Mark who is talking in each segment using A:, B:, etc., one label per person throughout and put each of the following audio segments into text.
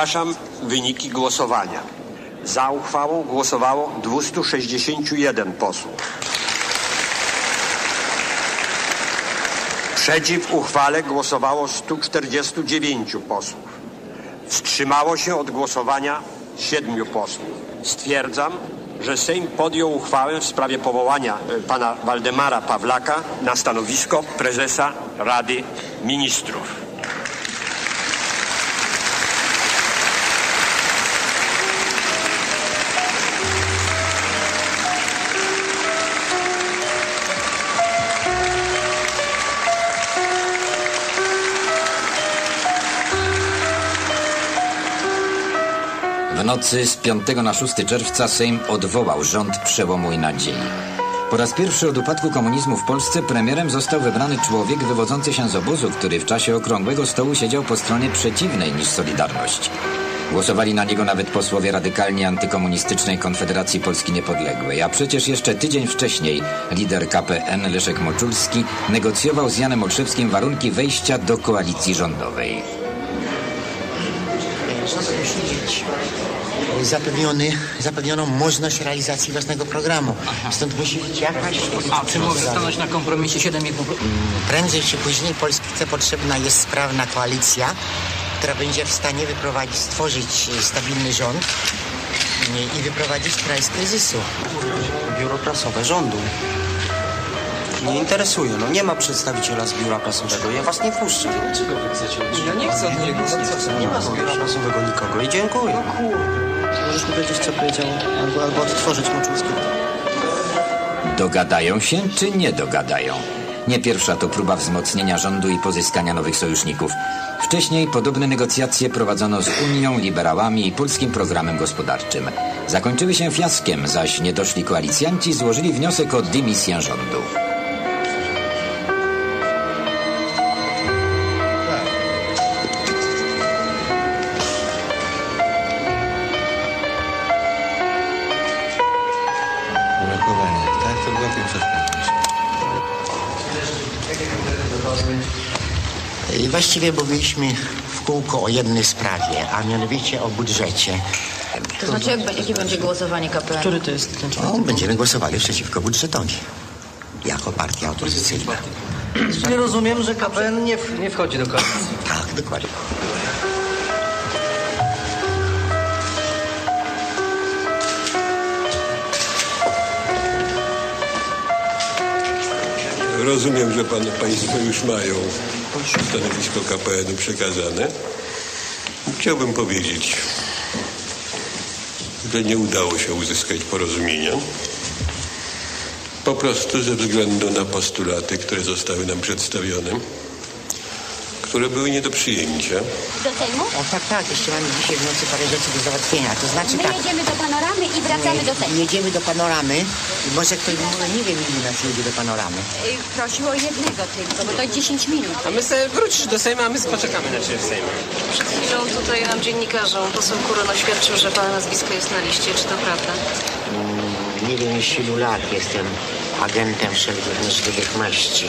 A: Ogłaszam wyniki głosowania. Za uchwałą głosowało 261 posłów. Przeciw uchwale głosowało 149 posłów. Wstrzymało się od głosowania 7 posłów. Stwierdzam, że Sejm podjął uchwałę w sprawie powołania e, pana Waldemara Pawlaka na stanowisko prezesa Rady Ministrów.
B: W nocy z 5 na 6 czerwca Sejm odwołał rząd przełomu i nadziei. Po raz pierwszy od upadku komunizmu w Polsce premierem został wybrany człowiek wywodzący się z obozu, który w czasie okrągłego stołu siedział po stronie przeciwnej niż Solidarność. Głosowali na niego nawet posłowie radykalnie antykomunistycznej Konfederacji Polski Niepodległej, a przecież jeszcze tydzień wcześniej lider KPN Leszek Moczulski negocjował z Janem Olszewskim warunki wejścia do koalicji rządowej.
C: Rząd musi mieć zapewniony, zapewnioną możliwość realizacji własnego programu. Stąd musi być jakaś
D: A czy
C: zgoda.
D: stanąć na kompromisie 7,5%?
C: Prędzej czy później Polsce potrzebna jest sprawna koalicja, która będzie w stanie wyprowadzić, stworzyć stabilny rząd i- wyprowadzić kraj z kryzysu.
E: Biuro prasowe rządu. Nie interesuje, no nie ma przedstawiciela z biura prasowego, ja was nie puszczę.
F: Ja nie chcę od niego.
E: Nie ma z biura prasowego nikogo i dziękuję.
F: Możesz powiedzieć, co powiedział, albo, albo odtworzyć Moczulskiego.
B: Dogadają się czy nie dogadają? Nie pierwsza to próba wzmocnienia rządu i pozyskania nowych sojuszników. Wcześniej podobne negocjacje prowadzono z Unią, liberałami i polskim programem gospodarczym. Zakończyły się fiaskiem, zaś niedoszli koalicjanci złożyli wniosek o dymisję rządu.
G: Umiarkowanie. Tak, to była pierwsza sprawa.
C: I właściwie mówiliśmy w kółko o jednej sprawie, a mianowicie o budżecie.
H: To znaczy, jak, jakie będzie głosowanie KPN?
F: Który to jest ten człowiek?
C: No, będziemy głosowali przeciwko budżetowi. Jako partia opozycyjna.
F: Nie rozumiem, że KPN nie, w, nie wchodzi do koalicji.
C: Tak, dokładnie.
I: Rozumiem, że pan, Państwo już mają stanowisko KPN-u przekazane. Chciałbym powiedzieć, że nie udało się uzyskać porozumienia. Po prostu ze względu na postulaty, które zostały nam przedstawione, które były nie do przyjęcia.
J: Do Sejmu?
C: O tak, tak, jeszcze mamy dzisiaj w nocy parę rzeczy do załatwienia. To znaczy
J: My
C: tak,
J: jedziemy do i wracamy do Sejmu.
C: jedziemy do panoramy może ktoś w ogóle nie wiem, ilu nas jedzie do panoramy.
J: Y, Prosił o jednego tylko, bo to 10 minut.
F: A my sobie wrócisz do Sejmu, a my poczekamy na ciebie w Sejmie.
K: Przed chwilą tutaj nam dziennikarzom poseł Kuron oświadczył, że pana nazwisko jest na liście. Czy to prawda?
C: Mm, Nie wiem, już ilu lat jestem agentem wszelkich możliwych maści.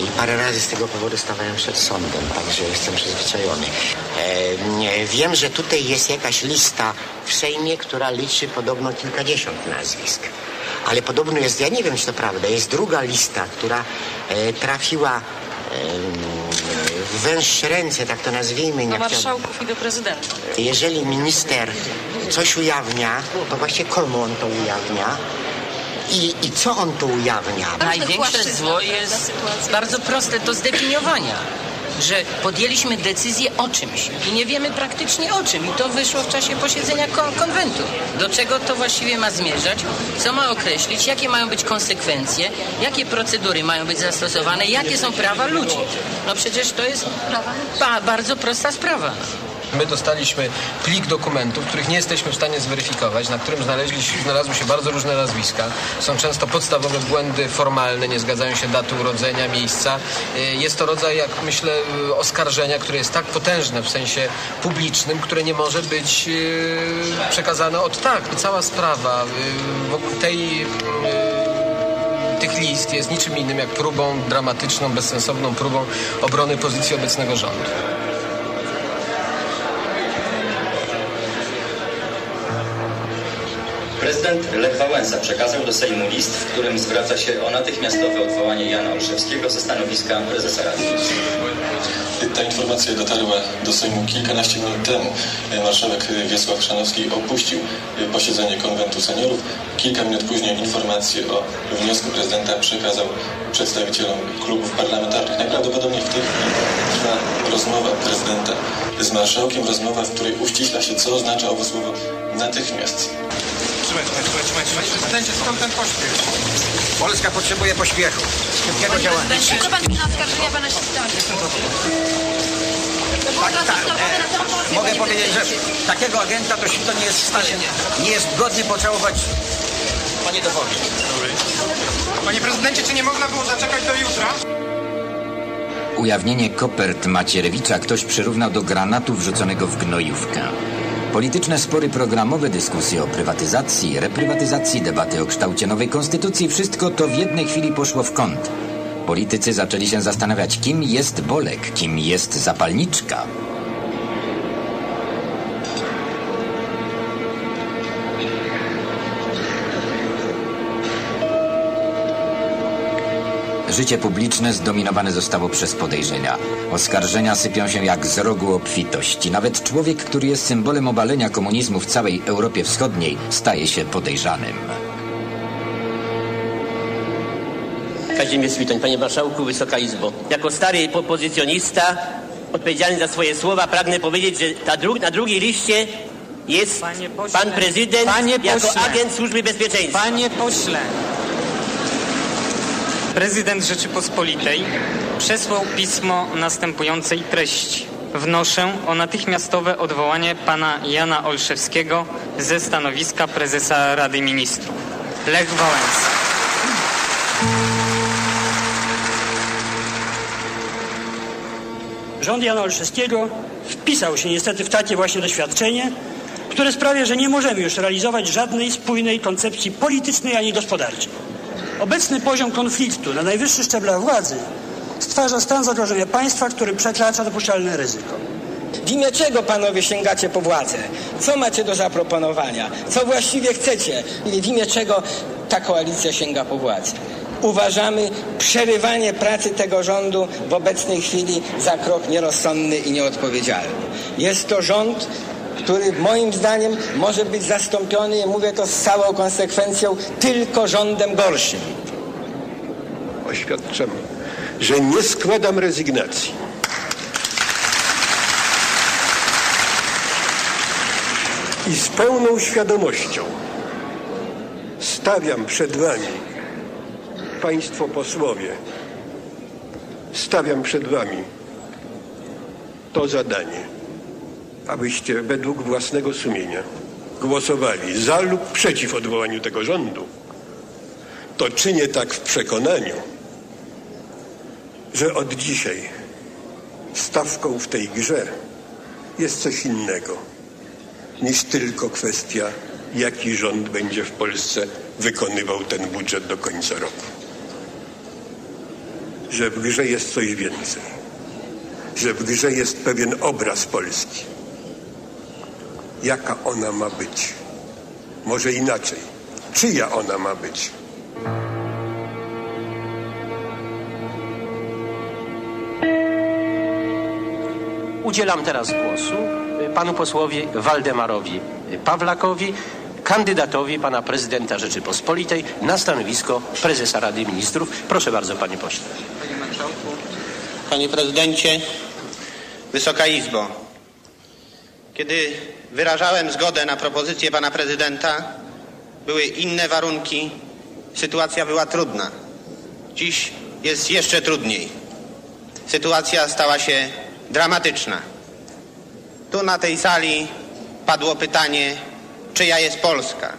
C: I parę razy z tego powodu stawałem przed sądem, także jestem przyzwyczajony. E, nie, wiem, że tutaj jest jakaś lista w Sejmie, która liczy podobno kilkadziesiąt nazwisk. Ale podobno jest, ja nie wiem, czy to prawda, jest druga lista, która e, trafiła e, w węższe ręce, tak to nazwijmy.
K: Do marszałków i do prezydenta.
C: jeżeli minister coś ujawnia, to właśnie komu on to ujawnia i, i co on to ujawnia?
D: Największe zło jest bardzo proste do zdefiniowania. Że podjęliśmy decyzję o czymś i nie wiemy praktycznie o czym. I to wyszło w czasie posiedzenia kon- konwentu. Do czego to właściwie ma zmierzać? Co ma określić? Jakie mają być konsekwencje? Jakie procedury mają być zastosowane? Jakie są prawa ludzi? No przecież to jest ba- bardzo prosta sprawa.
F: My dostaliśmy plik dokumentów, których nie jesteśmy w stanie zweryfikować, na którym znalazły się bardzo różne nazwiska. Są często podstawowe błędy formalne, nie zgadzają się daty urodzenia, miejsca. Y, Jest to rodzaj, jak myślę, y, oskarżenia, które jest tak potężne w sensie publicznym, które nie może być y, przekazane od tak. Cała sprawa wokół tej tych list jest niczym innym jak próbą dramatyczną, bezsensowną próbą obrony pozycji obecnego rządu.
L: Prezydent Lech Wałęsa przekazał do Sejmu list, w którym zwraca się o natychmiastowe odwołanie Jana Olszewskiego ze stanowiska prezesa Rady Ministrów.
M: Ta informacja dotarła do Sejmu kilkanaście minut temu. Marszałek Wiesław Chrzanowski opuścił posiedzenie konwentu seniorów. Kilka minut później informację o wniosku prezydenta przekazał przedstawicielom klubów parlamentarnych. Najprawdopodobniej w tej chwili trwa rozmowa prezydenta z marszałkiem, rozmowa, w której uściśla się, co oznacza owo słowo natychmiast.
N: Trzymaj, trzymaj, trzymaj, trzymaj, trzymaj. Prezydencie, skąd ten pośpiech?
O: Polska potrzebuje pośpiechu. Szybkiego działania.
K: Co pan oskarżenia pana Świstoni?
O: Tak, tak. E, mogę powiedzieć, że takiego agenta to Świto nie jest w stanie, nie jest godny pocałować panie dowodzie.
N: Panie prezydencie, czy nie można było zaczekać do jutra?
B: Ujawnienie kopert Macierewicza ktoś przyrównał do granatu wrzuconego w gnojówkę. Polityczne spory programowe, dyskusje o prywatyzacji, reprywatyzacji, debaty o kształcie nowej konstytucji, wszystko to w jednej chwili poszło w kąt. Politycy zaczęli się zastanawiać, kim jest Bolek, kim jest zapalniczka. Życie publiczne zdominowane zostało przez podejrzenia. Oskarżenia sypią się jak z rogu obfitości. Nawet człowiek, który jest symbolem obalenia komunizmu w całej Europie Wschodniej, staje się podejrzanym.
P: Kazimierz Switoń, panie marszałku, Wysoka Izbo. Jako stary pozycjonista odpowiedzialny za swoje słowa pragnę powiedzieć, że ta dru na drugiej liście jest pan prezydent
D: Panie
P: jako
D: pośle.
P: agent służby bezpieczeństwa.
D: Panie pośle, prezydent Rzeczypospolitej przesłał pismo następującej treści. Wnoszę o natychmiastowe odwołanie pana Jana Olszewskiego ze stanowiska prezesa Rady Ministrów. Lech Wałęsa.
Q: Rząd Jana Olszewskiego wpisał się niestety w takie właśnie doświadczenie, które sprawia, że nie możemy już realizować żadnej spójnej koncepcji politycznej ani gospodarczej. Obecny poziom konfliktu na najwyższych szczeblach władzy stwarza stan zagrożenia państwa, który przekracza dopuszczalne ryzyko.
R: W imię czego panowie sięgacie po władzę? Co macie do zaproponowania? Co właściwie chcecie? W imię czego ta koalicja sięga po władzę? Uważamy przerywanie pracy tego rządu w obecnej chwili za krok nierozsądny i nieodpowiedzialny. Jest to rząd, który moim zdaniem może być zastąpiony, i mówię to z całą konsekwencją, tylko rządem gorszym.
I: Oświadczam, że nie składam rezygnacji. I z pełną świadomością stawiam przed Wami, Państwo posłowie, stawiam przed Wami to zadanie, abyście według własnego sumienia głosowali za lub przeciw odwołaniu tego rządu. To czynię tak w przekonaniu, że od dzisiaj stawką w tej grze jest coś innego niż tylko kwestia, jaki rząd będzie w Polsce wykonywał ten budżet do końca roku. Że w grze jest coś więcej. Że w grze jest pewien obraz Polski. Jaka ona ma być? Może inaczej. Czyja ona ma być?
A: Udzielam teraz głosu panu posłowi Waldemarowi Pawlakowi, kandydatowi pana prezydenta Rzeczypospolitej na stanowisko prezesa Rady Ministrów. Proszę bardzo, panie pośle.
S: Panie prezydencie, Wysoka Izbo, kiedy wyrażałem zgodę na propozycję pana prezydenta, były inne warunki, sytuacja była trudna. Dziś jest jeszcze trudniej. Sytuacja stała się dramatyczna. Tu na tej sali padło pytanie, czyja jest Polska.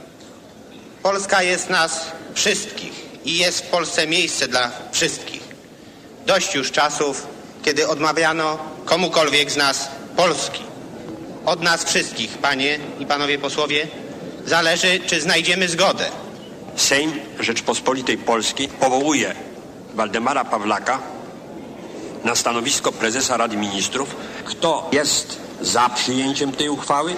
S: Polska jest nas wszystkich i jest w Polsce miejsce dla wszystkich. Dość już czasów, kiedy odmawiano komukolwiek z nas Polski. Od nas wszystkich, panie i panowie posłowie, zależy, czy znajdziemy zgodę.
A: Sejm Rzeczpospolitej Polskiej powołuje Waldemara Pawlaka na stanowisko prezesa Rady Ministrów. Kto jest za przyjęciem tej uchwały?